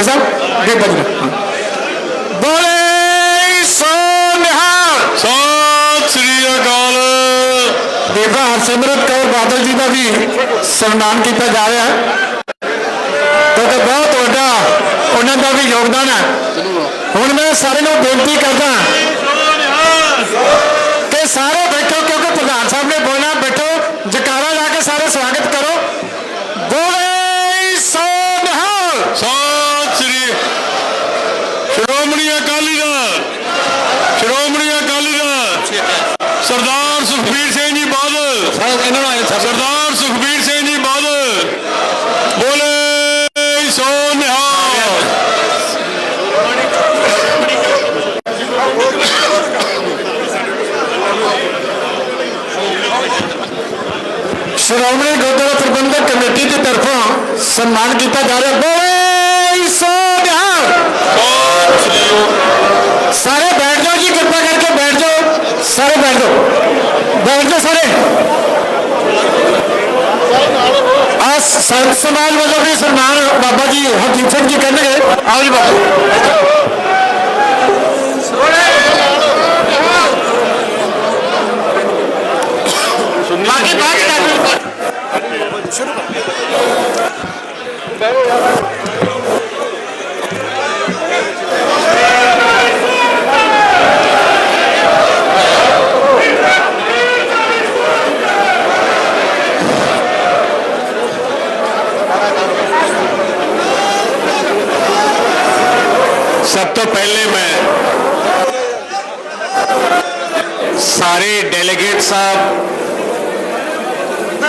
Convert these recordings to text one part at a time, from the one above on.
ਪੁੰਦਰ ਸਾਹਿਬ ਦੇ ਬਜਨ ਬੋਲੇ ਸੋ ਨਿਹਾਲ ਸਤਿ ਸ੍ਰੀ ਅਕਾਲ। ਬੀਬਾ ਹਰਸਿਮਰਤ ਕੌਰ ਬਾਦਲ ਜੀ ਦਾ ਵੀ ਸਨਮਾਨ ਕੀਤਾ ਜਾ ਰਿਹਾ ਹੈ। ਕਿਉਂਕਿ ਬਹੁਤ ਵੱਡਾ ਉਹਨਾਂ ਦਾ ਵੀ ਯੋਗਦਾਨ ਹੈ। ਹੁਣ ਮੈਂ ਸਾਰੇ ਨੂੰ ਬੇਨਤੀ ਕਰਦਾ ਕਿ ਸਾਰੇ ਬੈਠੋ ਕਿਉਂਕਿ ਪ੍ਰਧਾਨ ਸਾਹਿਬ ਨੇ ਬੋਲਣਾ ਬੈਠੋ ਜਕਾਰਾ ਲਾ ਕੇ ਸਾਰੇ ਸਵਾਗਤ ਕਰੋ ਬੋਲੇ ਸੋ ਨਿਹਾਲ ਸਤਿ ਸ੍ਰੀ ਸ਼੍ਰੋਮਣੀ ਅਕਾਲੀ ਦਲ ਸ਼੍ਰੋਮਣੀ ਅਕਾਲੀ ਦਲ ਸਰਦਾਰ ਸੁਖਬੀਰ ਸਿੰਘ ਜੀ ਬਾਦਲ ਇਹਨਾਂ ਨੂੰ ਸਰਦਾਰ ਸੁਖਬੀਰ ਸਿੰਘ ਜੀ ਬਾਦਲ ਬੋਲੇ ਸੋ ਨਿਹਾਲ ਸ਼੍ਰੋਮਣੀ ਗੁਰਦੁਆਰਾ ਪ੍ਰਬੰਧਕ ਕਮੇਟੀ ਦੀ ਤਰਫੋਂ ਸਨਮਾਨ ਕੀਤਾ ਜਾ ਰਿਹਾ। ਬੋਲੇ ਸੋ ਨਿਹਾਲ ਸਾਰੇ ਬੈਠ ਜਾਓ ਜੀ, ਕਿਰਪਾ ਕਰਕੇ ਬੈਠ ਜਾਓ। ਸਾਰੇ ਬੈਠ ਜਾਓ। ਬੈਠ ਜਾਓ ਸਾਰੇ। ਆ ਸੰਤ ਸਮਾਜ ਵੱਲੋਂ ਵੀ ਸਨਮਾਨ ਬਾਬਾ ਜੀ ਹਰਜੀਤ ਸਿੰਘ ਜੀ ਕਰਨਗੇ। ਆਓ ਜੀ ਬਾਬਾ ਬਾਕੀ ਬਾਅਦ ਚ ਕਰ ਲਓ। ਸਭ ਤੋਂ ਪਹਿਲੇ ਮੈਂ ਸਾਰੇ ਡੈਲੀਗੇਟ ਸਾਹਿਬ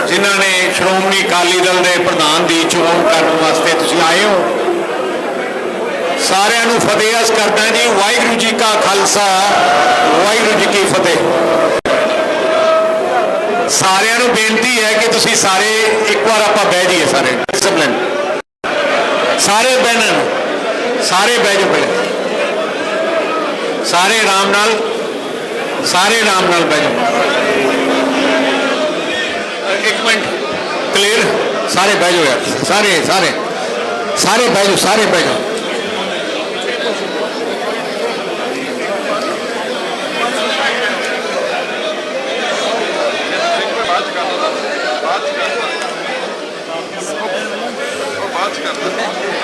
ਜਿਨ੍ਹਾਂ ਨੇ ਸ਼੍ਰੋਮਣੀ ਅਕਾਲੀ ਦਲ ਦੇ ਪ੍ਰਧਾਨ ਦੀ ਚੋਣ ਕਰਨ ਵਾਸਤੇ ਤੁਸੀਂ ਆਏ ਹੋ। ਸਾਰਿਆਂ ਨੂੰ ਫਤਿਹ ਅਰਜ਼ ਕਰਦਾ ਜੀ, ਵਾਹਿਗੁਰੂ ਜੀ ਕਾ ਖਾਲਸਾ, ਵਾਹਿਗੁਰੂ ਜੀ ਕੀ ਫਤਿਹ। ਸਾਰਿਆਂ ਨੂੰ ਬੇਨਤੀ ਹੈ ਕਿ ਤੁਸੀਂ ਸਾਰੇ ਇੱਕ ਵਾਰ ਆਪਾਂ ਬਹਿ ਜਾਈਏ ਸਾਰੇ ਡਿਸਪਲਿਨ ਸਾਰੇ ਬਹਿਣ, ਸਾਰੇ ਬਹਿ ਜਾਓ ਪਹਿਲੇ। ਸਾਰੇ ਆਰਾਮ ਨਾਲ, ਸਾਰੇ ਆਰਾਮ ਨਾਲ ਬਹਿ ਜਾਓ। ਇੱਕ ਮਿੰਟ। ਕਲੀਅਰ ਸਾਰੇ ਬਹਿ ਜਾਓ ਯਾਰ ਸਾਰੇ ਸਾਰੇ ਸਾਰੇ ਬਹਿ ਜਾਓ ਸਾਰੇ ਬਹਿ ਜਾਓ। ਬੋਲੇ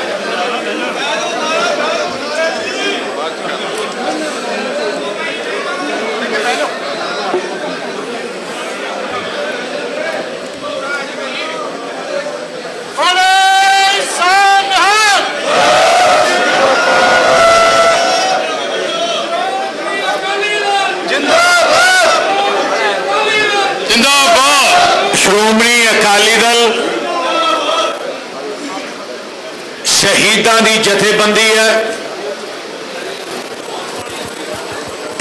ਸ਼੍ਰੋਮਣੀ ਅਕਾਲੀ ਦਲ ਸ਼ਹੀਦਾਂ ਦੀ ਜਥੇਬੰਦੀ ਹੈ।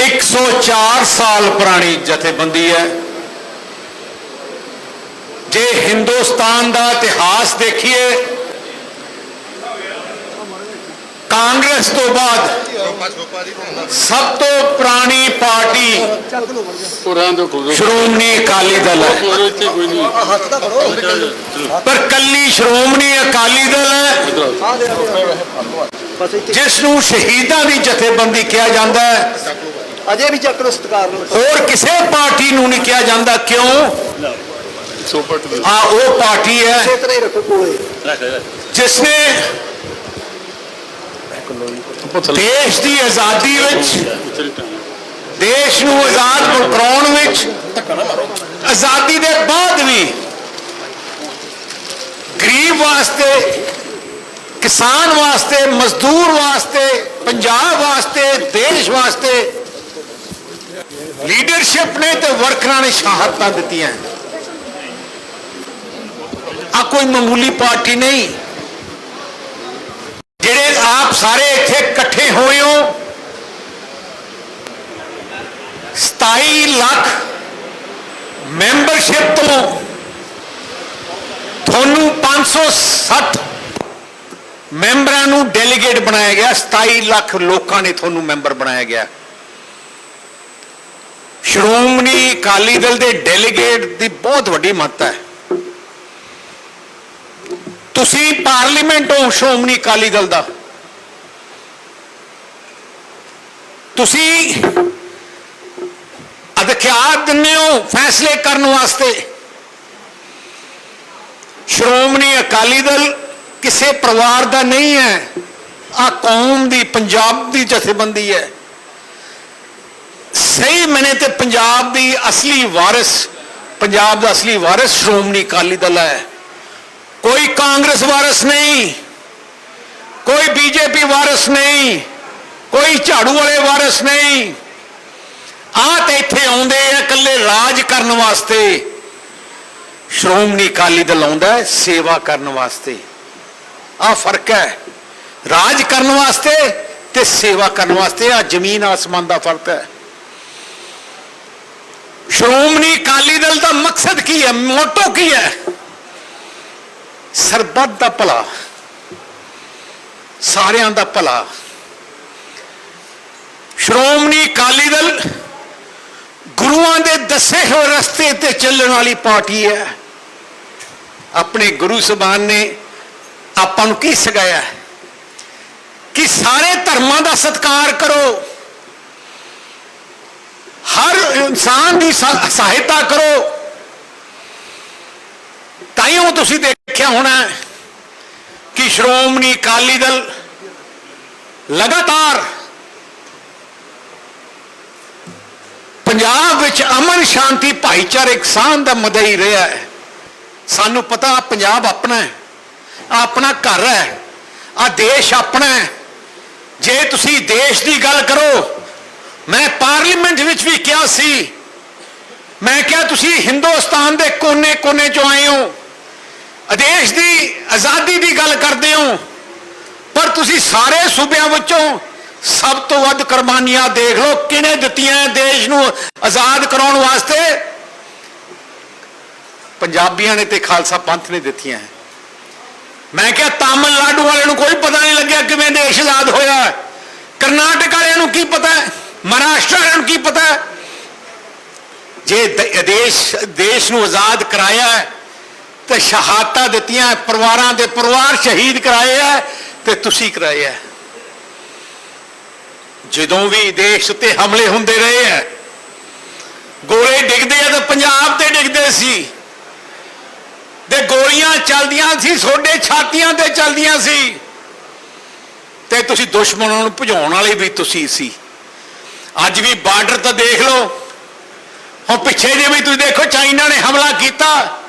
104 ਸਾਲ ਪੁਰਾਣੀ ਜਥੇਬੰਦੀ ਹੈ। ਜੇ ਹਿੰਦੁਸਤਾਨ ਦਾ ਇਤਿਹਾਸ ਦੇਖੀਏ ਕਾਂਗਰਸ ਤੋਂ ਬਾਅਦ ਸਭ ਤੋਂ ਪੁਰਾਣੀ ਪਾਰਟੀ ਸ਼੍ਰੋਮਣੀ ਅਕਾਲੀ ਦਲ ਹੈ। ਪਰ ਕੱਲੀ ਸ਼੍ਰੋਮਣੀ ਅਕਾਲੀ ਦਲ ਹੈ ਜਿਸ ਨੂੰ ਸ਼ਹੀਦਾਂ ਦੀ ਜਥੇਬੰਦੀ ਕਿਹਾ ਜਾਂਦਾ ਹੈ। ਅਜੇ ਵੀ ਚੱਕ ਲੋ ਸਤਕਾਰ ਨਾਲ। ਹੋਰ ਕਿਸੇ ਪਾਰਟੀ ਨੂੰ ਨਹੀਂ ਕਿਹਾ ਜਾਂਦਾ ਕਿਉਂ? ਆ ਉਹ ਪਾਰਟੀ ਹੈ ਹੀ ਜਿਸ ਨੇ ਦੇਸ਼ ਦੀ ਆਜ਼ਾਦੀ ਵਿੱਚ, ਦੇਸ਼ ਨੂੰ ਆਜ਼ਾਦ ਕਰਾਉਣ ਵਿੱਚ, ਆਜ਼ਾਦੀ ਦੇ ਬਾਅਦ ਵੀ ਗਰੀਬ ਵਾਸਤੇ, ਕਿਸਾਨ ਵਾਸਤੇ, ਮਜ਼ਦੂਰ ਵਾਸਤੇ, ਪੰਜਾਬ ਵਾਸਤੇ, ਦੇਸ਼ ਵਾਸਤੇ ਲੀਡਰਸ਼ਿਪ ਨੇ ਤੇ ਵਰਕਰਾਂ ਨੇ ਸ਼ਹਾਦਤਾਂ ਦਿੱਤੀਆਂ। ਆ ਕੋਈ ਮਾਮੂਲੀ ਪਾਰਟੀ ਨਹੀਂ। ਜਿਹੜੇ ਆਪ ਸਾਰੇ ਇੱਥੇ ਇਕੱਠੇ ਹੋਏ ਹੋ 27 ਲੱਖ ਮੈਂਬਰਸ਼ਿਪ ਤੋਂ ਤੁਹਾਨੂੰ 560 ਮੈਂਬਰਾਂ ਨੂੰ ਡੈਲੀਗੇਟ ਬਣਾਇਆ ਗਿਆ 27 ਲੱਖ ਲੋਕਾਂ ਨੇ ਤੁਹਾਨੂੰ ਮੈਂਬਰ ਬਣਾਇਆ ਗਿਆ। ਸ਼੍ਰੋਮਣੀ ਅਕਾਲੀ ਦਲ ਦੇ ਡੈਲੀਗੇਟ ਦੀ ਬਹੁਤ ਵੱਡੀ ਮਹੱਤਤਾ ਹੈ। ਤੁਸੀਂ ਪਾਰਲੀਮੈਂਟ ਹੋ, ਸ਼੍ਰੋਮਣੀ ਅਕਾਲੀ ਦਲ ਦਾ। ਤੁਸੀਂ ਅਧਿਕਾਰ ਦਿੰਦੇ ਹੋ ਫੈਸਲੇ ਕਰਨ ਵਾਸਤੇ। ਸ਼੍ਰੋਮਣੀ ਅਕਾਲੀ ਦਲ ਕਿਸੇ ਪਰਿਵਾਰ ਦਾ ਨਹੀਂ ਹੈ। ਆ ਕੌਮ ਦੀ, ਪੰਜਾਬ ਦੀ ਜਥੇਬੰਦੀ ਹੈ। ਸਹੀ ਮਨੇ ਤੇ ਪੰਜਾਬ ਦੀ ਅਸਲੀ ਵਾਰਿਸ, ਪੰਜਾਬ ਦਾ ਅਸਲੀ ਵਾਰਿਸ ਸ਼੍ਰੋਮਣੀ ਅਕਾਲੀ ਦਲ ਹੈ। ਕੋਈ ਕਾਂਗਰਸ ਵਾਰਿਸ ਨਹੀਂ, ਕੋਈ ਬੀਜੇਪੀ ਵਾਰਿਸ ਨਹੀਂ, ਕੋਈ ਝਾੜੂ ਵਾਲੇ ਵਾਰਿਸ ਨਹੀਂ। ਆ ਤੇ ਇੱਥੇ ਆਉਂਦੇ ਆ ਇਕੱਲੇ ਰਾਜ ਕਰਨ ਵਾਸਤੇ। ਸ਼੍ਰੋਮਣੀ ਅਕਾਲੀ ਦਲ ਆਉਂਦਾ ਸੇਵਾ ਕਰਨ ਵਾਸਤੇ। ਆ ਫ਼ਰਕ ਹੈ। ਰਾਜ ਕਰਨ ਵਾਸਤੇ ਤੇ ਸੇਵਾ ਕਰਨ ਵਾਸਤੇ ਆ ਜ਼ਮੀਨ ਆਸਮਾਨ ਦਾ ਫ਼ਰਕ ਹੈ। ਸ਼੍ਰੋਮਣੀ ਅਕਾਲੀ ਦਲ ਦਾ ਮਕਸਦ ਕੀ ਹੈ? ਮੋਟੋ ਕੀ ਹੈ? ਸਰਬੱਤ ਦਾ ਭਲਾ, ਸਾਰਿਆਂ ਦਾ ਭਲਾ। ਸ਼੍ਰੋਮਣੀ ਅਕਾਲੀ ਦਲ ਗੁਰੂਆਂ ਦੇ ਦੱਸੇ ਹੋਏ ਰਸਤੇ ਤੇ ਚੱਲਣ ਵਾਲੀ ਪਾਰਟੀ ਹੈ। ਆਪਣੇ ਗੁਰੂ ਸਬਾਨ ਨੇ ਆਪਾਂ ਨੂੰ ਕੀ ਸਿਖਾਇਆ ਕਿ ਸਾਰੇ ਧਰਮਾਂ ਦਾ ਸਤਿਕਾਰ ਕਰੋ। ਹਰ ਇਨਸਾਨ ਦੀ ਸਹਾਇਤਾ ਕਰੋ। ਤਾਈਓ ਤੁਸੀਂ ਦੇਖਿਆ ਹੋਣਾ ਕਿ ਸ਼੍ਰੋਮਣੀ ਅਕਾਲੀ ਦਲ ਲਗਾਤਾਰ ਪੰਜਾਬ ਵਿੱਚ ਅਮਨ ਸ਼ਾਂਤੀ ਭਾਈਚਾਰਕ ਸਾਂਝ ਦਾ ਮਦਈ ਰਿਹਾ ਹੈ। ਸਾਨੂੰ ਪਤਾ ਪੰਜਾਬ ਆਪਣਾ ਹੈ ਆਪਣਾ ਘਰ ਹੈ, ਆ ਦੇਸ਼ ਆਪਣਾ ਹੈ। ਜੇ ਤੁਸੀਂ ਦੇਸ਼ ਦੀ ਗੱਲ ਕਰੋ, ਮੈਂ ਪਾਰਲੀਮੈਂਟ ਵਿੱਚ ਵੀ ਕਿਹਾ ਸੀ, ਮੈਂ ਕਿਹਾ ਤੁਸੀਂ ਹਿੰਦੁਸਤਾਨ ਦੇ ਕੋਨੇ-ਕੋਨੇ ਚੋਂ ਆਏ ਹੋ। ਆਦੇਸ਼ ਦੀ, ਆਜ਼ਾਦੀ ਦੀ ਗੱਲ ਕਰਦੇ ਹੋ, ਪਰ ਤੁਸੀਂ ਸਾਰੇ ਸੂਬਿਆਂ ਵਿੱਚੋਂ ਸਭ ਤੋਂ ਵੱਧ ਕੁਰਬਾਨੀਆਂ ਦੇਖ ਲਓ, ਕਿਹਨੇ ਦਿੱਤੀਆਂ ਹੈ ਦੇਸ਼ ਨੂੰ ਆਜ਼ਾਦ ਕਰਾਉਣ ਵਾਸਤੇ? ਪੰਜਾਬੀਆਂ ਨੇ ਤੇ ਖਾਲਸਾ ਪੰਥ ਨੇ ਦਿੱਤੀਆਂ ਹੈ। ਮੈਂ ਕਿਹਾ ਤਾਮਿਲਨਾਡੂ ਵਾਲਿਆਂ ਨੂੰ ਕੋਈ ਪਤਾ ਨਹੀਂ ਲੱਗਿਆ ਕਿਵੇਂ ਦੇਸ਼ ਆਜ਼ਾਦ ਹੋਇਆ ਕਰਨਾਟਕ ਵਾਲਿਆਂ ਨੂੰ ਕੀ ਪਤਾ ਹੈ? ਮਹਾਰਾਸ਼ਟਰ ਵਾਲਿਆਂ ਨੂੰ ਕੀ ਪਤਾ ਹੈ? ਜੇ ਦੇਸ਼ ਦੇਸ਼ ਨੂੰ ਆਜ਼ਾਦ ਕਰਾਇਆ ਹੈ ਤੇ ਸ਼ਹਾਦਤਾਂ ਦਿੱਤੀਆਂ, ਪਰਿਵਾਰਾਂ ਦੇ ਪਰਿਵਾਰ ਸ਼ਹੀਦ ਕਰਾਏ ਹੈ ਤੇ ਤੁਸੀਂ ਕਰਾਏ ਹੈ ਜਦੋਂ ਵੀ ਦੇਸ਼ ਤੇ ਹਮਲੇ ਹੁੰਦੇ ਰਹੇ ਹੈ ਗੋਲੇ ਡਿੱਗਦੇ ਆ ਤਾਂ ਪੰਜਾਬ ਤੇ ਡਿੱਗਦੇ ਸੀ। ਤੇ ਗੋਲੀਆਂ ਚੱਲਦੀਆਂ ਸੀ ਛੋਡੇ ਛਾਤੀਆਂ ਤੇ ਚੱਲਦੀਆਂ ਸੀ। ਤੇ ਤੁਸੀਂ ਦੁਸ਼ਮਣਾਂ ਨੂੰ ਭਜਾਉਣ ਵਾਲੇ ਵੀ ਤੁਸੀਂ ਸੀ। ਅੱਜ ਵੀ ਬਾਰਡਰ ਤਾਂ ਦੇਖ ਲਓ। ਹੁਣ ਪਿੱਛੇ ਜੇ ਵੀ ਤੁਸੀਂ ਦੇਖੋ, ਚਾਈਨਾ ਨੇ ਹਮਲਾ ਕੀਤਾ।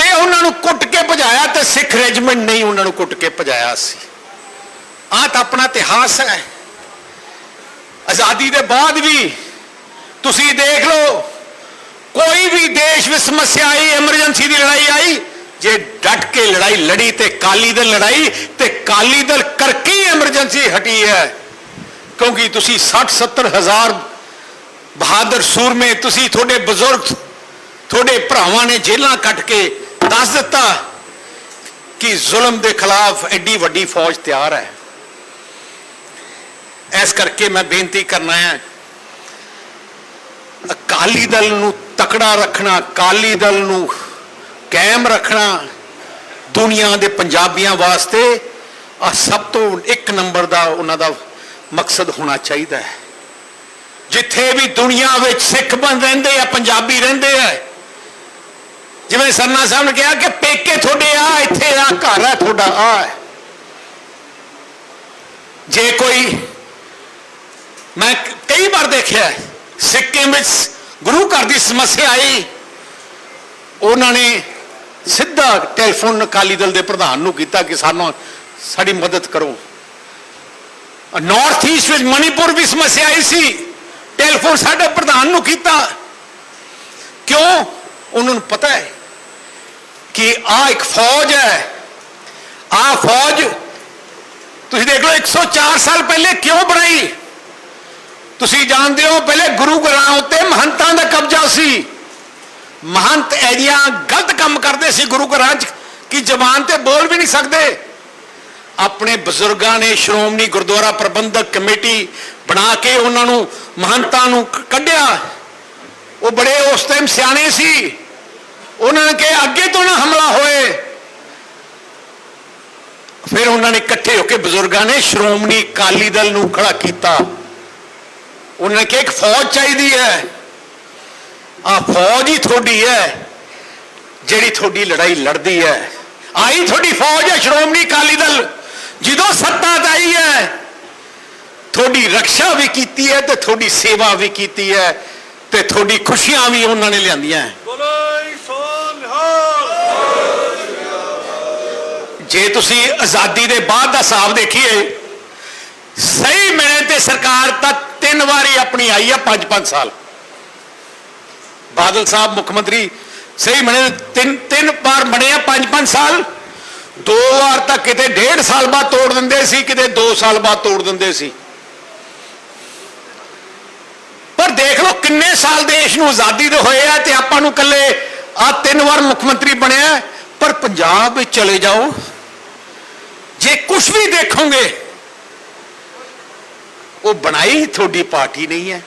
ਤੇ ਉਹਨਾਂ ਨੂੰ ਕੁੱਟ ਕੇ ਭਜਾਇਆ ਤੇ ਸਿੱਖ ਰੈਜੀਮੈਂਟ ਨਹੀਂ ਉਹਨਾਂ ਨੂੰ ਕੁੱਟ ਕੇ ਭਜਾਇਆ ਸੀ। ਆਹ ਤਾਂ ਆਪਣਾ ਇਤਿਹਾਸ ਹੈ। ਆਜ਼ਾਦੀ ਦੇ ਬਾਅਦ ਵੀ ਤੁਸੀਂ ਦੇਖ ਲਓ, ਕੋਈ ਵੀ ਦੇਸ਼ ਵਿੱਚ ਸਮੱਸਿਆ ਆਈ ਐਮਰਜੈਂਸੀ ਦੀ ਲੜਾਈ ਆਈ, ਜੇ ਡਟ ਕੇ ਲੜਾਈ ਲੜੀ ਤੇ ਕਾਲੀ ਦਲ ਲੜਾਈ ਤੇ ਕਾਲੀ ਦਲ ਕਰਕੇ ਐਮਰਜੈਂਸੀ ਹਟੀ ਹੈ। ਕਿਉਂਕਿ ਤੁਸੀਂ 60 70 ਹਜ਼ਾਰ ਬਹਾਦਰ ਸੂਰਮੇ, ਤੁਸੀਂ ਤੁਹਾਡੇ ਬਜ਼ੁਰਗ, ਤੁਹਾਡੇ ਭਰਾਵਾਂ ਨੇ ਜੇਲਾਂ ਕੱਟ ਕੇ ਦੱਸ ਦਿੱਤਾ ਕਿ ਜ਼ੁਲਮ ਦੇ ਖਿਲਾਫ ਐਡੀ ਵੱਡੀ ਫੌਜ ਤਿਆਰ ਹੈ। ਇਸ ਕਰਕੇ ਮੈਂ ਬੇਨਤੀ ਕਰਨਾ ਹੈ, ਅਕਾਲੀ ਦਲ ਨੂੰ ਤਕੜਾ ਰੱਖਣਾ, ਅਕਾਲੀ ਦਲ ਨੂੰ ਕਾਇਮ ਰੱਖਣਾ ਦੁਨੀਆ ਦੇ ਪੰਜਾਬੀਆਂ ਵਾਸਤੇ ਆ ਸਭ ਤੋਂ ਇੱਕ ਨੰਬਰ ਦਾ ਉਹਨਾਂ ਦਾ ਮਕਸਦ ਹੋਣਾ ਚਾਹੀਦਾ ਹੈ। ਜਿੱਥੇ ਵੀ ਦੁਨੀਆ ਵਿੱਚ ਸਿੱਖ ਬਣ ਰਹਿੰਦੇ ਆ, ਪੰਜਾਬੀ ਰਹਿੰਦੇ ਜਿਵੇਂ ਸਰਨਾ ਸਾਹਿਬ ਨੇ ਕਿਹਾ ਕਿ ਪੇਕੇ ਤੁਹਾਡੇ ਆ ਇੱਥੇ ਆ ਘਰ ਆ ਤੁਹਾਡਾ ਆ। ਜੇ ਕੋਈ ਮੈਂ ਕਈ ਵਾਰ ਦੇਖਿਆ ਹੈ, ਸਿੱਕਿਮ ਵਿੱਚ ਗੁਰੂ ਘਰ ਦੀ ਸਮੱਸਿਆ ਆਈ ਉਹਨਾਂ ਨੇ ਸਿੱਧਾ ਟੈਲੀਫੋਨ ਅਕਾਲੀ ਦਲ ਦੇ ਪ੍ਰਧਾਨ ਨੂੰ ਕੀਤਾ ਕਿ ਸਾਨੂੰ ਸਾਡੀ ਮਦਦ ਕਰੋ। ਨਾਰਥ ਈਸਟ ਵਿੱਚ ਮਣੀਪੁਰ ਵੀ ਸਮੱਸਿਆ ਆਈ ਸੀ ਟੈਲੀਫੋਨ ਸਾਡੇ ਪ੍ਰਧਾਨ ਨੂੰ ਕੀਤਾ। ਕਿਉਂ? ਉਹਨਾਂ ਨੂੰ ਪਤਾ ਹੈ। ਕਿ ਆ ਇੱਕ ਫੌਜ ਹੈ। ਆ ਫੌਜ ਤੁਸੀਂ ਦੇਖ ਲਓ 104 ਸਾਲ ਪਹਿਲੇ ਕਿਉਂ ਬਣਾਈ? ਤੁਸੀਂ ਜਾਣਦੇ ਹੋ, ਪਹਿਲੇ ਗੁਰੂ ਘਰਾਂ ਉੱਤੇ ਮਹੰਤਾਂ ਦਾ ਕਬਜ਼ਾ ਸੀ। ਮਹੰਤ ਐਡੀਆਂ ਗਲਤ ਕੰਮ ਕਰਦੇ ਸੀ ਗੁਰੂ ਘਰਾਂ 'ਚ ਕਿ ਜ਼ਬਾਨ ਤੇ ਬੋਲ ਵੀ ਨਹੀਂ ਸਕਦੇ। ਆਪਣੇ ਬਜ਼ੁਰਗਾਂ ਨੇ ਸ਼੍ਰੋਮਣੀ ਗੁਰਦੁਆਰਾ ਪ੍ਰਬੰਧਕ ਕਮੇਟੀ ਬਣਾ ਕੇ ਉਹਨਾਂ ਨੂੰ ਮਹੰਤਾਂ ਨੂੰ ਕੱਢਿਆ। ਉਹ ਬੜੇ ਉਸ ਟਾਈਮ ਸਿਆਣੇ ਸੀ। ਉਹਨਾਂ ਨੇ ਕਿਹਾ, ਅੱਗੇ ਤੋਂ ਨਾ ਹਮਲਾ ਹੋਏ। ਫਿਰ ਉਹਨਾਂ ਨੇ ਇਕੱਠੇ ਹੋ ਕੇ ਬਜ਼ੁਰਗਾਂ ਨੇ ਸ਼੍ਰੋਮਣੀ ਅਕਾਲੀ ਦਲ ਨੂੰ ਖੜਾ ਕੀਤਾ। ਉਹਨਾਂ ਨੇ ਕਿਹਾ, ਇੱਕ ਫੌਜ ਚਾਹੀਦੀ ਹੈ। ਆ ਫੌਜ ਹੀ ਤੁਹਾਡੀ ਹੈ, ਜਿਹੜੀ ਤੁਹਾਡੀ ਲੜਾਈ ਲੜਦੀ ਹੈ। ਆਈ ਤੁਹਾਡੀ ਫੌਜ ਹੈ, ਸ਼੍ਰੋਮਣੀ ਅਕਾਲੀ ਦਲ। ਜਦੋਂ ਸੱਤਾ ਚ ਆਈ ਹੈ, ਤੁਹਾਡੀ ਰੱਖਿਆ ਵੀ ਕੀਤੀ ਹੈ ਤੇ ਤੁਹਾਡੀ ਸੇਵਾ ਵੀ ਕੀਤੀ ਹੈ ਤੇ ਤੁਹਾਡੀ ਖੁਸ਼ੀਆਂ ਵੀ ਉਹਨਾਂ ਨੇ ਲਿਆਂਦੀਆਂ। ਹੈ ਜੇ ਤੁਸੀਂ ਆਜ਼ਾਦੀ ਦੇ ਬਾਅਦ ਦਾ ਹਿਸਾਬ ਦੇਖੀਏ, ਸਹੀ ਮਿਲੇ ਤੇ ਸਰਕਾਰ ਤਾਂ ਤਿੰਨ ਵਾਰੀ ਆਪਣੀ ਆਈ ਆ ਪੰਜ ਪੰਜ ਸਾਲ। ਬਾਦਲ ਸਾਹਿਬ, ਮੁੱਖ ਮੰਤਰੀ, ਸਹੀ ਬਣੇ ਤਿੰਨ ਤਿੰਨ ਵਾਰ ਬਣੇ ਆ ਪੰਜ ਪੰਜ ਸਾਲ। ਦੋ ਵਾਰ ਤਾਂ ਕਿਤੇ ਡੇਢ ਸਾਲ ਬਾਅਦ ਤੋੜ ਦਿੰਦੇ ਸੀ, ਕਿਤੇ 2 ਸਾਲ ਬਾਅਦ ਤੋੜ ਦਿੰਦੇ ਸੀ। ਪਰ ਦੇਖ ਲਓ ਕਿੰਨੇ ਸਾਲ ਦੇਸ਼ ਨੂੰ ਆਜ਼ਾਦੀ ਦੇ ਹੋਏ ਆ ਤੇ ਆਪਾਂ ਨੂੰ ਕੱਲੇ ਆ ਤਿੰਨ ਵਾਰ ਮੁੱਖ ਮੰਤਰੀ ਬਣਿਆ, ਪਰ ਪੰਜਾਬ ਵਿੱਚ ਚਲੇ ਜਾਓ। ਜੇ ਕੁਝ ਵੀ ਦੇਖੋਗੇ, ਉਹ ਬਣਾਈ ਤੁਹਾਡੀ ਪਾਰਟੀ ਨਹੀਂ ਹੈ।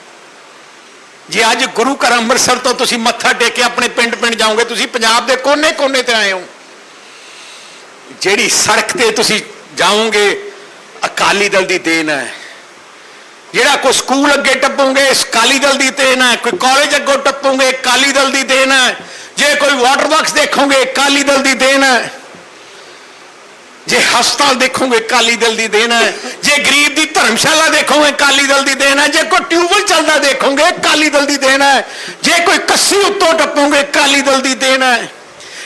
ਜੇ ਅੱਜ ਗੁਰੂ ਘਰ ਅੰਮ੍ਰਿਤਸਰ ਤੋਂ ਤੁਸੀਂ ਮੱਥਾ ਟੇਕ ਕੇ ਆਪਣੇ ਪਿੰਡ ਪਿੰਡ ਜਾਓਗੇ, ਤੁਸੀਂ ਪੰਜਾਬ ਦੇ ਕੋਨੇ-ਕੋਨੇ ਤੇ ਆਏ ਹੋ। ਜਿਹੜੀ ਸੜਕ ਤੇ ਤੁਸੀਂ ਜਾਓਗੇ, ਅਕਾਲੀ ਦਲ ਦੀ ਦੇਣ ਹੈ। ਜਿਹੜਾ ਕੋਈ ਸਕੂਲ ਅੱਗੇ ਟੱਪੋਗੇ ਅਕਾਲੀ ਦਲ ਦੀ ਦੇਣ ਹੈ। ਕੋਈ ਕਾਲਜ ਅੱਗੋਂ ਟੱਪੋਗੇ, ਅਕਾਲੀ ਦਲ ਦੀ ਦੇਣ ਹੈ। ਜੇ ਕੋਈ ਵਾਟਰ ਵਰਕਸ ਦੇਖੋਗੇ, ਅਕਾਲੀ ਦਲ ਦੀ ਦੇਣ ਹੈ। ਜੇ ਹਸਪਤਾਲ ਦੇਖੋਗੇ, ਅਕਾਲੀ ਦਲ ਦੀ ਦੇਣ ਹੈ। ਜੇ ਗਰੀਬ ਦੀ ਧਰਮਸ਼ਾਲਾ ਦੇਖੋਗੇ, ਅਕਾਲੀ ਦਲ ਦੀ ਦੇਣ ਹੈ। ਜੇ ਕੋਈ ਟਿਊਬਲ ਚੱਲਦਾ ਦੇਖੋਗੇ, ਅਕਾਲੀ ਦਲ ਦੀ ਦੇਣ ਹੈ। ਜੇ ਕੋਈ ਕੱਸੀ ਉੱਤੋਂ ਟੱਪੋਗੇ, ਅਕਾਲੀ ਦਲ ਦੀ ਦੇਣ ਹੈ।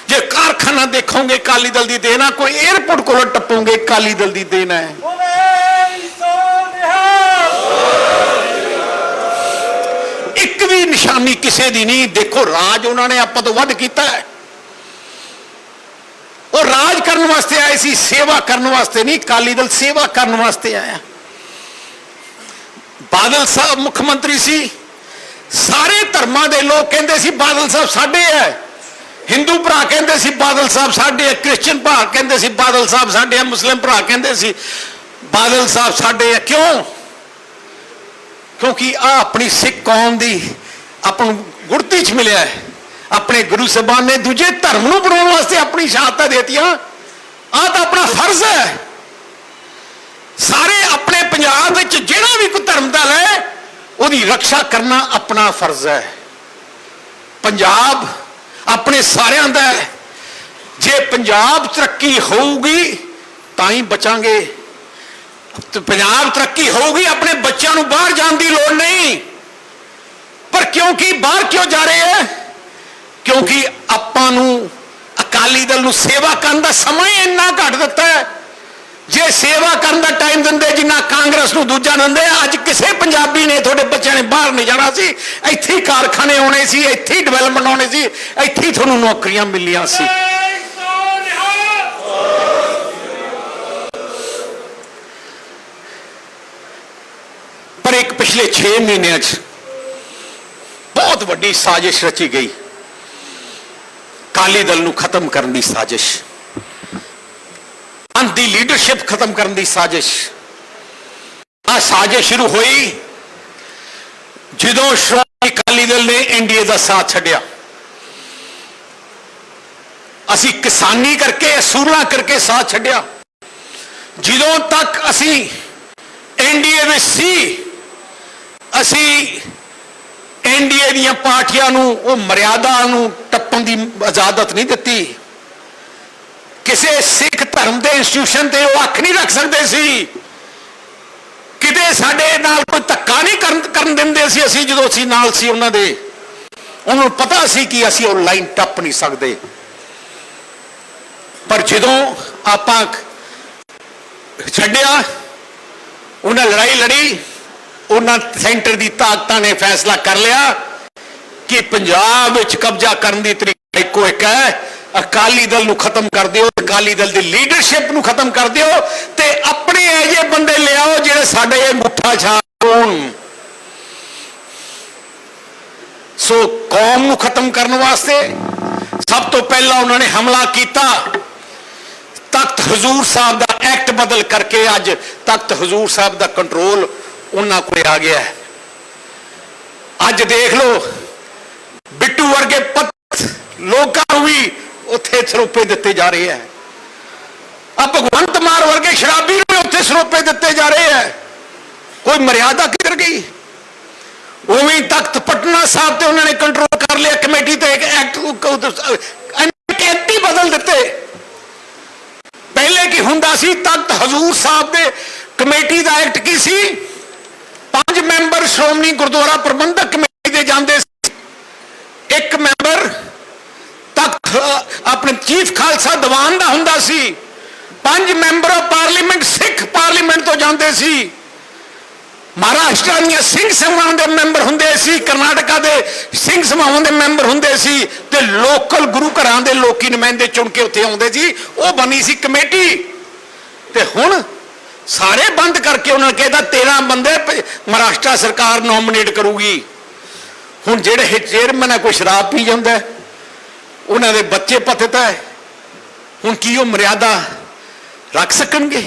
ਜੇ ਕਾਰਖਾਨਾ ਦੇਖੋਗੇ, ਅਕਾਲੀ ਦਲ ਦੀ ਦੇਣ ਹੈ। ਕੋਈ 에ਅਰਪੋਰਟ ਕੋਲੋਂ ਟੱਪੋਗੇ, ਅਕਾਲੀ ਦਲ ਦੀ ਦੇਣ ਹੈ। ਇੱਕ ਵੀ ਨਿਸ਼ਾਨੀ ਕਿਸੇ ਦੀ ਨਹੀਂ। ਦੇਖੋ, ਰਾਜ ਉਹਨਾਂ ਨੇ ਆਪਾਂ ਤੋਂ ਵੱਧ ਕੀਤਾ ਹੈ। ਉਹ ਰਾਜ ਕਰਨ ਵਾਸਤੇ ਆਏ ਸੀ, ਸੇਵਾ ਕਰਨ ਵਾਸਤੇ ਨਹੀਂ, ਅਕਾਲੀ ਦਲ ਸੇਵਾ ਕਰਨ ਵਾਸਤੇ ਆਇਆ। ਬਾਦਲ ਸਾਹਿਬ ਮੁੱਖ ਮੰਤਰੀ ਸੀ। ਸਾਰੇ ਧਰਮਾਂ ਦੇ ਲੋਕ ਕਹਿੰਦੇ ਸੀ, ਬਾਦਲ ਸਾਹਿਬ ਸਾਡੇ ਹੈ। ਹਿੰਦੂ ਭਰਾ ਕਹਿੰਦੇ ਸੀ, ਬਾਦਲ ਸਾਹਿਬ ਸਾਡੇ ਹੈ। ਕ੍ਰਿਸਚੀਅਨ ਭਰਾ ਕਹਿੰਦੇ ਸੀ, ਬਾਦਲ ਸਾਹਿਬ ਸਾਡੇ ਹੈ। ਮੁਸਲਿਮ ਭਰਾ ਕਹਿੰਦੇ ਸੀ, ਬਾਦਲ ਸਾਹਿਬ ਸਾਡੇ ਹੈ। ਕਿਉਂ? ਕਿਉਂਕਿ ਆ ਆਪਣੀ ਸਿੱਖ ਕੌਮ ਦੀ ਆਪਾਂ ਨੂੰ ਗੁਰਤੀ ਚ ਮਿਲਿਆ ਹੈ। ਆਪਣੇ ਗੁਰੂ ਸਾਹਿਬਾਨ ਨੇ ਦੂਜੇ ਧਰਮ ਨੂੰ ਬਣਾਉਣ ਵਾਸਤੇ ਆਪਣੀ ਸ਼ਹਾਦਤਾਂ ਦੇਤੀਆਂ। ਆਹ ਤਾਂ ਆਪਣਾ ਫਰਜ਼ ਹੈ। ਸਾਰੇ ਆਪਣੇ ਪੰਜਾਬ ਵਿੱਚ ਜਿਹੜਾ ਵੀ ਕੋਈ ਧਰਮ ਦਾ ਲੈ ਉਹਦੀ ਰੱਖਿਆ ਕਰਨਾ ਆਪਣਾ ਫਰਜ਼ ਹੈ। ਪੰਜਾਬ ਆਪਣੇ ਸਾਰਿਆਂ ਦਾ ਹੈ। ਜੇ ਪੰਜਾਬ ਤਰੱਕੀ ਹੋਊਗੀ, ਤਾਂ ਹੀ ਬਚਾਂਗੇ। ਤੇ ਪੰਜਾਬ ਤਰੱਕੀ ਹੋਊਗੀ, ਆਪਣੇ ਬੱਚਿਆਂ ਨੂੰ ਬਾਹਰ ਜਾਣ ਦੀ ਲੋੜ ਨਹੀਂ। ਪਰ ਕਿਉਂਕਿ ਬਾਹਰ ਕਿਉਂ ਜਾ ਰਹੇ ਹੈ? ਕਿਉਂਕਿ ਆਪਾਂ ਨੂੰ ਅਕਾਲੀ ਦਲ ਨੂੰ ਸੇਵਾ ਕਰਨ ਦਾ ਸਮਾਂ ਹੀ ਇੰਨਾ ਘੱਟ ਦਿੱਤਾ ਹੈ। ਜੇ ਸੇਵਾ ਕਰਨ ਦਾ ਟਾਈਮ ਦਿੰਦੇ, ਜਿੰਨਾ ਕਾਂਗਰਸ ਨੂੰ ਦੂਜਾ ਦਿੰਦੇ, ਅੱਜ ਕਿਸੇ ਪੰਜਾਬੀ ਨੇ ਤੁਹਾਡੇ ਬੱਚਿਆਂ ਨੇ ਬਾਹਰ ਨਹੀਂ ਜਾਣਾ ਸੀ। ਇੱਥੇ ਹੀ ਕਾਰਖਾਨੇ ਆਉਣੇ ਸੀ, ਇੱਥੇ ਹੀ ਡਿਵੈਲਪਮੈਂਟ ਆਉਣੇ ਸੀ, ਇੱਥੇ ਹੀ ਤੁਹਾਨੂੰ ਨੌਕਰੀਆਂ ਮਿਲੀਆਂ ਸੀ। ਪਰ ਇੱਕ ਪਿਛਲੇ 6 ਮਹੀਨਿਆਂ 'ਚ ਬਹੁਤ ਵੱਡੀ ਸਾਜ਼ਿਸ਼ ਰਚੀ ਗਈ। ਅਕਾਲੀ ਦਲ ਨੂੰ ਖਤਮ ਕਰਨ ਦੀ ਸਾਜ਼ਿਸ਼। ਅੰਤ ਦੀ ਲੀਡਰਸ਼ਿਪ ਖਤਮ ਕਰਨ ਦੀ ਸਾਜ਼ਿਸ਼। ਆ ਸਾਜ਼ਿਸ਼ ਸ਼ੁਰੂ ਹੋਈ ਜਦੋਂ ਸ਼੍ਰੋਮਣੀ ਅਕਾਲੀ ਦਲ ਨੇ ਐਨਡੀਏ ਦਾ ਸਾਥ ਛੱਡਿਆ। ਅਸੀਂ ਕਿਸਾਨੀ ਕਰਕੇ, ਅਸੂਲਾਂ ਕਰਕੇ ਸਾਥ ਛੱਡਿਆ। ਜਦੋਂ ਤੱਕ ਅਸੀਂ ਐਨਡੀਏ ਵਿੱਚ ਸੀ, ਅਸੀਂ ਐਨਡੀਏ ਦੀਆਂ ਪਾਰਟੀਆਂ ਨੂੰ, ਉਹ ਮਰਿਆਦਾ ਨੂੰ ਟੱਪਣ ਦੀ ਇਜਾਜ਼ਤ ਨਹੀਂ ਦਿੱਤੀ। ਕਿਸੇ ਸਿੱਖ ਧਰਮ ਦੇ ਇੰਸਟੀਟਿਊਸ਼ਨ ਤੇ ਉਹ ਅੱਖ ਨਹੀਂ ਰੱਖ ਸਕਦੇ ਸੀ। ਕਿਤੇ ਸਾਡੇ ਨਾਲ ਕੋਈ ਧੱਕਾ ਨਹੀਂ ਕਰਨ ਕਰਨ ਦਿੰਦੇ ਸੀ ਅਸੀਂ, ਜਦੋਂ ਅਸੀਂ ਨਾਲ ਸੀ ਉਹਨਾਂ ਦੇ। ਉਹਨਾਂ ਨੂੰ ਪਤਾ ਸੀ ਕਿ ਅਸੀਂ ਉਹ ਲਾਈਨ ਟੱਪ ਨਹੀਂ ਸਕਦੇ। ਪਰ ਜਦੋਂ ਆਪਾਂ ਛੱਡਿਆ, ਉਹਨਾਂ ਲੜਾਈ ਲੜੀ ਉਹਨਾਂ ਸੈਂਟਰ ਦੀ ਤਾਕਤਾਂ ਨੇ ਫੈਸਲਾ ਕਰ ਲਿਆ ਕਿ ਪੰਜਾਬ ਵਿੱਚ ਕਬਜ਼ਾ ਕਰਨ ਦੀ ਤਰੀਕਾ ਇੱਕੋ ਇੱਕ ਹੈ। ਅਕਾਲੀ ਦਲ ਨੂੰ ਖਤਮ ਕਰ ਦਿਓ, ਅਕਾਲੀ ਦਲ ਦੀ ਲੀਡਰਸ਼ਿਪ ਨੂੰ ਖਤਮ ਕਰ ਦਿਓ ਤੇ ਆਪਣੇ ਇਹੋ ਬੰਦੇ ਲਿਆਓ ਜਿਹੜੇ ਸਾਡੇ ਇਹ ਮੁੱਠਾ ਛਾਣ ਸੋ ਕੌਮ ਨੂੰ ਖਤਮ ਕਰਨ ਵਾਸਤੇ ਸਭ ਤੋਂ ਪਹਿਲਾਂ ਉਹਨਾਂ ਨੇ ਹਮਲਾ ਕੀਤਾ। ਤਖਤ ਹਜ਼ੂਰ ਸਾਹਿਬ ਦਾ ਐਕਟ ਬਦਲ ਕਰਕੇ ਅੱਜ ਤਖਤ ਹਜ਼ੂਰ ਸਾਹਿਬ ਦਾ ਕੰਟਰੋਲ ਉਹਨਾਂ ਕੋਲੇ ਆ ਗਿਆ ਹੈ। ਅੱਜ ਦੇਖ ਲਓ, ਬਿੱਟੂ ਵਰਗੇ ਪੱਤ ਲੋਕਾਂ ਨੂੰ ਵੀ ਉੱਥੇ ਸਰੋਪੇ ਦਿੱਤੇ ਜਾ ਰਹੇ ਹੈ। ਆ ਭਗਵੰਤ ਮਾਨ ਵਰਗੇ ਸ਼ਰਾਬੀ ਨੂੰ ਵੀ ਉੱਥੇ ਸਰੋਪੇ ਦਿੱਤੇ ਜਾ ਰਹੇ ਹੈ। ਕੋਈ ਮਰਿਆਦਾ ਕਿੱਧਰ ਗਈ? ਉਵੇਂ ਤਖਤ ਪਟਨਾ ਸਾਹਿਬ ਤੇ ਉਹਨਾਂ ਨੇ ਕੰਟਰੋਲ ਕਰ ਲਿਆ, ਕਮੇਟੀ ਤੇ ਇੱਕ ਐਕਟ ਐਕਟ ਹੀ ਬਦਲ ਦਿੱਤੇ। ਪਹਿਲੇ ਕੀ ਹੁੰਦਾ ਸੀ, ਤਖਤ ਹਜ਼ੂਰ ਸਾਹਿਬ ਦੇ ਕਮੇਟੀ ਦਾ ਐਕਟ ਕੀ ਸੀ? ਪੰਜ ਮੈਂਬਰ ਸ਼੍ਰੋਮਣੀ ਗੁਰਦੁਆਰਾ ਪ੍ਰਬੰਧਕ ਕਮੇਟੀ ਦੇ ਜਾਂਦੇ ਸੀ। ਇੱਕ ਮੈਂਬਰ ਤਖਤ ਆਪਣੇ ਚੀਫ ਖਾਲਸਾ ਦੀਵਾਨ ਦਾ ਹੁੰਦਾ ਸੀ। ਪੰਜ member of parliament, Sikh parliament ਤੋਂ ਜਾਂਦੇ ਸੀ। ਮਹਾਰਾਸ਼ਟਰ ਦੀਆਂ ਸਿੰਘ ਸਭਾਵਾਂ ਦੇ ਮੈਂਬਰ ਹੁੰਦੇ ਸੀ, ਕਰਨਾਟਕਾ ਦੇ ਸਿੰਘ ਸਭਾਵਾਂ ਦੇ ਮੈਂਬਰ ਹੁੰਦੇ ਸੀ ਤੇ ਲੋਕਲ ਗੁਰੂ ਘਰਾਂ ਦੇ ਲੋਕੀ ਨੁਮਾਇੰਦੇ ਚੁਣ ਕੇ ਉੱਥੇ ਆਉਂਦੇ ਸੀ। ਉਹ ਬਣੀ ਸੀ ਕਮੇਟੀ। ਤੇ ਹੁਣ ਸਾਰੇ ਬੰਦ ਕਰਕੇ ਉਹਨਾਂ ਨੇ ਕਿਹਾ 13 ਬੰਦੇ ਮਹਾਰਾਸ਼ਟਰ ਸਰਕਾਰ ਨੋਮੀਨੇਟ ਕਰੂਗੀ। ਹੁਣ ਜਿਹੜੇ ਚੇਅਰਮੈਨ ਹੈ ਕੋਈ ਸ਼ਰਾਬ ਪੀ ਜਾਂਦਾ ਉਹਨਾਂ ਦੇ ਬੱਚੇ ਪਤਿਤ ਹੈ। ਹੁਣ ਕੀ ਉਹ ਮਰਿਆਦਾ ਰੱਖ ਸਕਣਗੇ?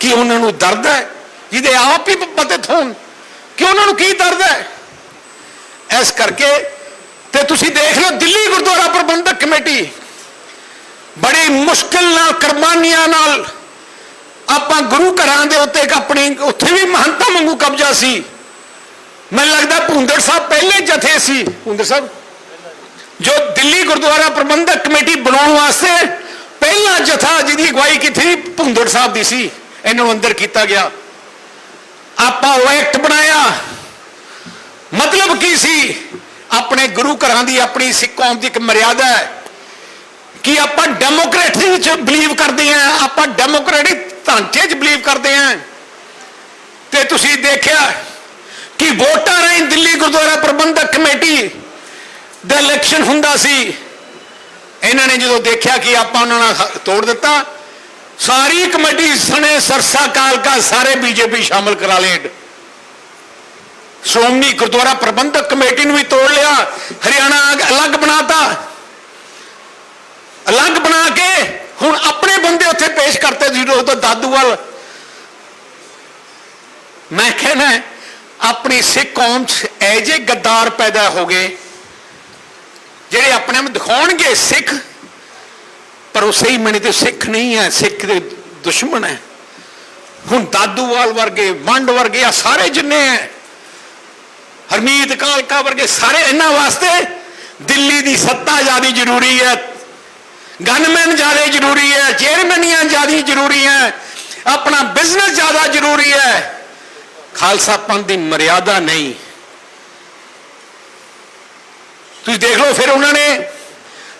ਕੀ ਉਹਨਾਂ ਨੂੰ ਦਰਦ ਹੈ? ਜਿਹਦੇ ਆਪ ਹੀ ਪਤਿਤ ਹੋਣ ਕਿ ਉਹਨਾਂ ਨੂੰ ਕੀ ਦਰਦ ਹੈ? ਇਸ ਕਰਕੇ ਤੇ ਤੁਸੀਂ ਦੇਖ ਲਓ ਦਿੱਲੀ ਗੁਰਦੁਆਰਾ ਪ੍ਰਬੰਧਕ ਕਮੇਟੀ, ਬੜੀ ਮੁਸ਼ਕਿਲ ਨਾਲ, ਕੁਰਬਾਨੀਆਂ ਨਾਲ ਆਪਾਂ ਗੁਰੂ ਘਰਾਂ ਦੇ ਉੱਤੇ ਇੱਕ ਆਪਣੀ ਉੱਥੇ ਵੀ ਮਹੰਤਾ ਵਾਂਗੂ ਕਬਜ਼ਾ ਸੀ। ਮੈਨੂੰ ਲੱਗਦਾ ਭੁੰਦੜ ਸਾਹਿਬ ਪਹਿਲੇ ਜਥੇ ਸੀ। ਭੁੰਦੜ ਸਾਹਿਬ ਜੋ ਦਿੱਲੀ ਗੁਰਦੁਆਰਾ ਪ੍ਰਬੰਧਕ ਕਮੇਟੀ ਬਣਾਉਣ ਵਾਸਤੇ ਪਹਿਲਾ ਜਥਾ ਜਿਹਦੀ ਅਗਵਾਈ ਕੀਤੀ ਸੀ, ਭੁੰਦੜ ਸਾਹਿਬ ਦੀ ਸੀ ਇਹਨਾਂ ਨੂੰ ਅੰਦਰ ਕੀਤਾ ਗਿਆ। ਆਪਾਂ ਉਹ ਐਕਟ ਬਣਾਇਆ। ਮਤਲਬ ਕੀ ਸੀ? ਆਪਣੇ ਗੁਰੂ ਘਰਾਂ ਦੀ ਆਪਣੀ ਸਿੱਖ ਕੌਮ ਦੀ ਇੱਕ ਮਰਿਆਦਾ ਹੈ ਕਿ ਆਪਾਂ ਡੈਮੋਕ੍ਰੇਸੀ ਵਿੱਚ ਬਲੀਵ ਕਰਦੇ ਹਾਂ ਆਪਾਂ ਡੈਮੋਕ੍ਰੈਟਿਕ ਢਾਂਚੇ 'ਚ ਬਲੀਵ ਕਰਦੇ ਹਾਂ ਤੇ ਤੁਸੀਂ ਦੇਖਿਆ ਕਿ ਵੋਟਾਂ ਰਾਹੀਂ ਦਿੱਲੀ ਗੁਰਦੁਆਰਾ ਪ੍ਰਬੰਧਕ ਕਮੇਟੀ ਦਾ ਇਲੈਕਸ਼ਨ ਹੁੰਦਾ ਸੀ। ਇਹਨਾਂ ਨੇ ਜਦੋਂ ਦੇਖਿਆ ਕਿ ਆਪਾਂ ਉਹਨਾਂ ਨਾਲ ਤੋੜ ਦਿੱਤਾ, ਸਾਰੀ ਕਮੇਟੀ ਸਣੇ ਸਰਸਾ ਕਾਲਕਾ ਸਾਰੇ ਬੀਜੇਪੀ ਸ਼ਾਮਲ ਕਰਾ ਲਏ। ਸ਼੍ਰੋਮਣੀ ਗੁਰਦੁਆਰਾ ਪ੍ਰਬੰਧਕ ਕਮੇਟੀ ਨੂੰ ਵੀ ਤੋੜ ਲਿਆ, ਹਰਿਆਣਾ ਅਗ- ਅਲੱਗ ਬਣਾਤਾ। ਅਲੱਗ ਬਣਾ ਕੇ ਹੁਣ ਆਪਣੇ ਬੰਦੇ ਉੱਥੇ ਪੇਸ਼ ਕਰਤੇ ਜ਼ੀਰੋ ਤੋਂ ਦਾਦੂਵਾਲ ਮੈਂ ਕਹਿੰਦਾ ਆਪਣੀ ਸਿੱਖ ਕੌਮ 'ਚ ਐਜੇ ਗੱਦਾਰ ਪੈਦਾ ਹੋ ਗਏ, ਜਿਹੜੇ ਆਪਣੇ ਨੂੰ ਦਿਖਾਉਣਗੇ ਸਿੱਖ, ਪਰ ਉਹ ਸਹੀ ਮਣੀ ਤੇ ਸਿੱਖ ਨਹੀਂ ਹੈ, ਸਿੱਖ ਦੇ ਦੁਸ਼ਮਣ ਹੈ। ਹੁਣ ਦਾਦੂਵਾਲ ਵਰਗੇ, ਵੰਡ ਵਰਗੇ ਆ ਸਾਰੇ ਜਿੰਨੇ ਹੈ, ਹਰਮੀਤ ਕਾਲਕਾ ਵਰਗੇ ਸਾਰੇ ਇਹਨਾਂ ਵਾਸਤੇ ਦਿੱਲੀ ਦੀ ਸੱਤਾ ਜ਼ਿਆਦਾ ਜ਼ਰੂਰੀ ਹੈ ਗਨਮੈਨ ਜ਼ਿਆਦਾ ਜ਼ਰੂਰੀ ਹੈ ਚੇਅਰਮੈਨੀਆਂ ਜ਼ਿਆਦਾ ਜ਼ਰੂਰੀ ਹੈ, ਆਪਣਾ ਬਿਜ਼ਨਸ ਜ਼ਿਆਦਾ ਜ਼ਰੂਰੀ ਹੈ। ਖਾਲਸਾ ਪੰਥ ਦੀ ਮਰਿਆਦਾ ਨਹੀਂ। ਤੁਸੀਂ ਦੇਖ ਲਓ ਫਿਰ ਉਹਨਾਂ ਨੇ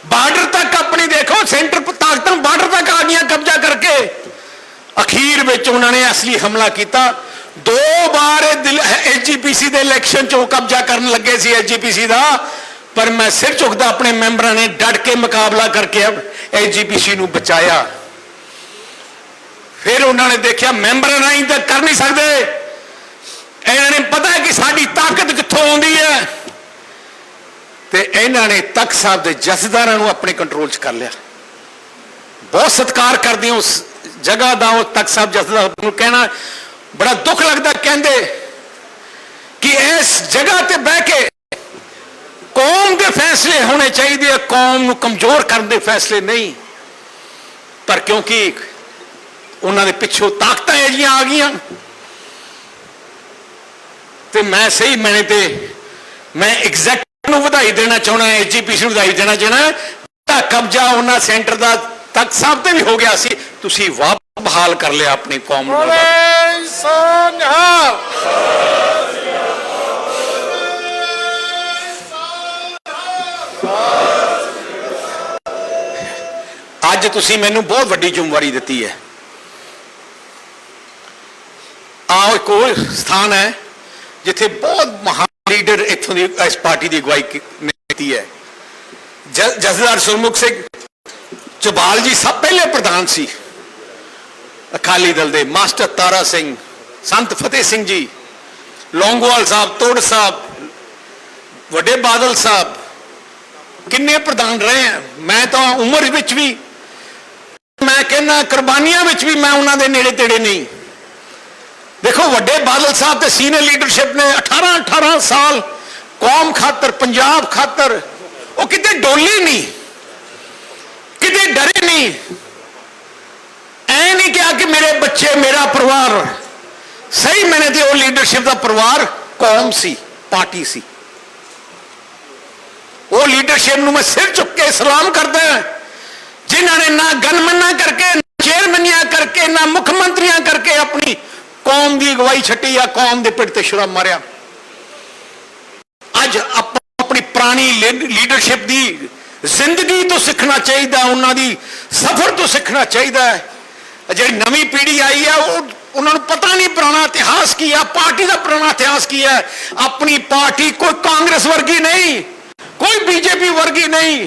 ਬਾਰਡਰ ਤੱਕ ਆਪਣੀ ਦੇਖੋ, ਸੈਂਟਰ ਤਾਕਤਾਂ ਬਾਰਡਰ ਤੱਕ ਆ ਗਈਆਂ ਕਬਜ਼ਾ ਕਰਕੇ। ਅਖੀਰ ਵਿੱਚ ਉਹਨਾਂ ਨੇ ਅਸਲੀ ਹਮਲਾ ਕੀਤਾ। ਦੋ ਵਾਰ ਐਸਜੀਪੀਸੀ ਦੇ ਇਲੈਕਸ਼ਨ ਚੋਂ ਕਬਜ਼ਾ ਕਰਨ ਲੱਗੇ ਸੀ ਐਸਜੀਪੀਸੀ ਦਾ। ਪਰ ਮੈਂ ਸਿਰ ਝੁਕਦਾ ਆਪਣੇ ਮੈਂਬਰਾਂ ਨੇ ਡਟ ਕੇ ਮੁਕਾਬਲਾ ਕਰਕੇ ਐਸਜੀਪੀਸੀ ਨੂੰ ਬਚਾਇਆ। ਫਿਰ ਉਹਨਾਂ ਨੇ ਦੇਖਿਆ ਮੈਂਬਰਾਂ ਨਹੀਂ ਤਾਂ ਕਰ ਨਹੀਂ ਸਕਦੇ। ਇਹਨਾਂ ਨੇ ਪਤਾ ਕਿ ਸਾਡੀ ਤਾਕਤ ਕਿੱਥੋਂ ਆਉਂਦੀ ਹੈ। ਤੇ ਇਹਨਾਂ ਨੇ ਤਖਤ ਸਾਹਿਬ ਦੇ ਜਥੇਦਾਰਾਂ ਨੂੰ ਆਪਣੇ ਕੰਟਰੋਲ 'ਚ ਕਰ ਲਿਆ। ਬਹੁਤ ਸਤਿਕਾਰ ਕਰਦੇ ਉਸ ਜਗ੍ਹਾ ਦਾ ਉਹ ਤਖਤ ਸਾਹਿਬ ਜਥੇਦਾਰ ਨੂੰ ਕਹਿਣਾ ਬੜਾ ਦੁੱਖ ਲੱਗਦਾ, ਕਹਿੰਦੇ ਕਿ ਇਸ ਜਗ੍ਹਾ ਤੇ ਬਹਿ ਕੇ ਕੌਮ ਦੇ ਫੈਸਲੇ ਹੋਣੇ ਚਾਹੀਦੇ ਆ। ਕੌਮ ਨੂੰ ਕਮਜ਼ੋਰ ਕਰਨ ਦੇ ਫੈਸਲੇ ਨਹੀਂ। ਪਰ ਕਿਉਂਕਿ ਉਹਨਾਂ ਦੇ ਪਿੱਛੋਂ ਤਾਕਤਾਂ ਇਹਦੀਆਂ ਆ ਗਈਆਂ। ਤੇ ਮੈਂ ਸਹੀ ਮੈਨੇ ਤੇ ਮੈਂ ਐਗਜ਼ੈਕਟ ਨੂੰ ਵਧਾਈ ਦੇਣਾ ਚਾਹਣਾ ਐਜੀਪੀਸੀ ਨੂੰ ਵਧਾਈ ਦੇਣਾ ਚਾਹਣਾ ਤਾਂ ਕਬਜ਼ਾ ਉਹਨਾਂ ਸੈਂਟਰ ਦਾ ਤਖਤ ਸਾਹਿਬ ਤੇ ਵੀ ਹੋ ਗਿਆ ਸੀ। ਤੁਸੀਂ ਵਾਪਸ ਬਹਾਲ ਕਰ ਲਿਆ ਆਪਣੀ ਕੌਮ ਨੂੰ। ਅੱਜ ਤੁਸੀਂ ਮੈਨੂੰ ਬਹੁਤ ਵੱਡੀ ਜ਼ਿੰਮੇਵਾਰੀ ਦਿੱਤੀ ਹੈ। ਆਹ ਇੱਕ ਉਹ ਸਥਾਨ ਹੈ, ਜਿੱਥੇ ਬਹੁਤ ਮਹਾਨ ਲੀਡਰ ਇੱਥੋਂ ਦੀ ਇਸ ਪਾਰਟੀ ਦੀ ਅਗਵਾਈ ਕੀਤੀ ਹੈ। ਜ- ਜਥੇਦਾਰ ਸੁਰਮੁਖ ਸਿੰਘ ਚਬਾਲ ਜੀ ਸਭ ਪਹਿਲੇ ਪ੍ਰਧਾਨ ਸੀ। ਅਕਾਲੀ ਦਲ ਦੇ ਮਾਸਟਰ ਤਾਰਾ ਸਿੰਘ, ਸੰਤ ਫਤਿਹ ਸਿੰਘ ਜੀ, ਲੌਂਗੋਵਾਲ ਸਾਹਿਬ, ਤੋੜ ਸਾਹਿਬ, ਵੱਡੇ ਬਾਦਲ ਸਾਹਿਬ, ਕਿੰਨੇ ਪ੍ਰਧਾਨ ਰਹੇ ਆ ਮੈਂ ਤਾਂ ਉਮਰ ਵਿੱਚ ਵੀ ਮੈਂ ਕਹਿੰਦਾ ਕੁਰਬਾਨੀਆਂ ਵਿੱਚ ਵੀ ਮੈਂ ਉਹਨਾਂ ਦੇ ਨੇੜੇ ਤੇੜੇ ਨਹੀਂ। ਦੇਖੋ ਵੱਡੇ ਬਾਦਲ ਸਾਹਿਬ ਤੇ ਸੀਨੀਅਰ ਲੀਡਰਸ਼ਿਪ ਨੇ 18 18 ਸਾਲ ਕੌਮ ਖਾਤਰ ਪੰਜਾਬ ਖਾਤਰ ਉਹ ਕਿਤੇ ਡੋਲੇ ਨਹੀਂ ਕਿਤੇ ਡਰੇ ਨਹੀਂ। ਐ ਨਹੀਂ ਕਿਹਾ ਕਿ ਮੇਰੇ ਬੱਚੇ ਮੇਰਾ ਪਰਿਵਾਰ ਸਹੀ ਮੈਨੇ ਤੇ ਉਹ ਲੀਡਰਸ਼ਿਪ ਦਾ ਪਰਿਵਾਰ ਕੌਮ ਸੀ ਪਾਰਟੀ ਸੀ। ਉਹ ਲੀਡਰਸ਼ਿਪ ਨੂੰ ਮੈਂ ਸਿਰ ਚੁੱਕ ਕੇ ਸਲਾਮ ਕਰਦਾ ਹਾਂ, ਜਿਨ੍ਹਾਂ ਨੇ ਨਾ ਗਨਮਨਾ ਕਰਕੇ, ਨਾ ਚੇਅਰਮੈਨੀਆਂ ਕਰਕੇ, ਨਾ ਮੁੱਖ ਮੰਤਰੀਆਂ ਕਰਕੇ ਆਪਣੀ ਕੌਮ ਦੀ ਅਗਵਾਈ ਛੱਡੀ ਜਾਂ ਕੌਮ ਦੇ ਪਿੱਠ ਤੇ ਛੁਰਾ ਮਾਰਿਆ। ਅੱਜ ਆਪਣੀ ਪੁਰਾਣੀ ਲੀਡਰਸ਼ਿਪ ਦੀ ਜ਼ਿੰਦਗੀ ਤੋਂ ਸਿੱਖਣਾ ਚਾਹੀਦਾ, ਉਹਨਾਂ ਦੀ ਸਫ਼ਰ ਤੋਂ ਸਿੱਖਣਾ ਚਾਹੀਦਾ ਹੈ। ਜਿਹੜੀ ਨਵੀਂ ਪੀੜ੍ਹੀ ਆਈ ਹੈ, ਉਹ ਉਹਨਾਂ ਨੂੰ ਪਤਾ ਨਹੀਂ ਪੁਰਾਣਾ ਇਤਿਹਾਸ ਕੀ ਆ ਪਾਰਟੀ ਦਾ ਪੁਰਾਣਾ ਇਤਿਹਾਸ ਕੀ ਹੈ। ਆਪਣੀ ਪਾਰਟੀ ਕੋਈ ਕਾਂਗਰਸ ਵਰਗੀ ਨਹੀਂ, ਕੋਈ ਬੀਜੇਪੀ ਵਰਗੀ ਨਹੀਂ।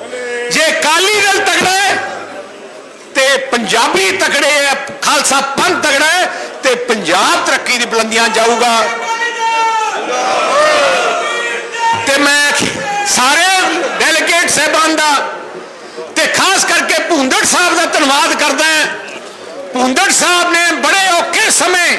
ਜੇ ਅਕਾਲੀ ਦਲ ਤਗੜਾ ਹੈ ਤੇ ਪੰਜਾਬੀ ਤਕੜੇ ਹੈ, ਖਾਲਸਾ ਪੰਥ ਤਗੜਾ ਹੈ ਤੇ ਪੰਜਾਬ ਤਰੱਕੀ ਦੀ ਬੁਲੰਦੀਆਂ ਜਾਊਗਾ। ਤੇ ਮੈਂ ਸਾਰੇ ਡੈਲੀਗੇਟ ਸਹਿਬਾਨ ਦਾ ਤੇ ਖਾਸ ਕਰਕੇ ਭੁੰਦੜ ਸਾਹਿਬ ਦਾ ਧੰਨਵਾਦ ਕਰਦਾ ਹਾਂ। ਭੁੰਦੜ ਸਾਹਿਬ ਨੇ ਬੜੇ ਔਖੇ ਸਮੇਂ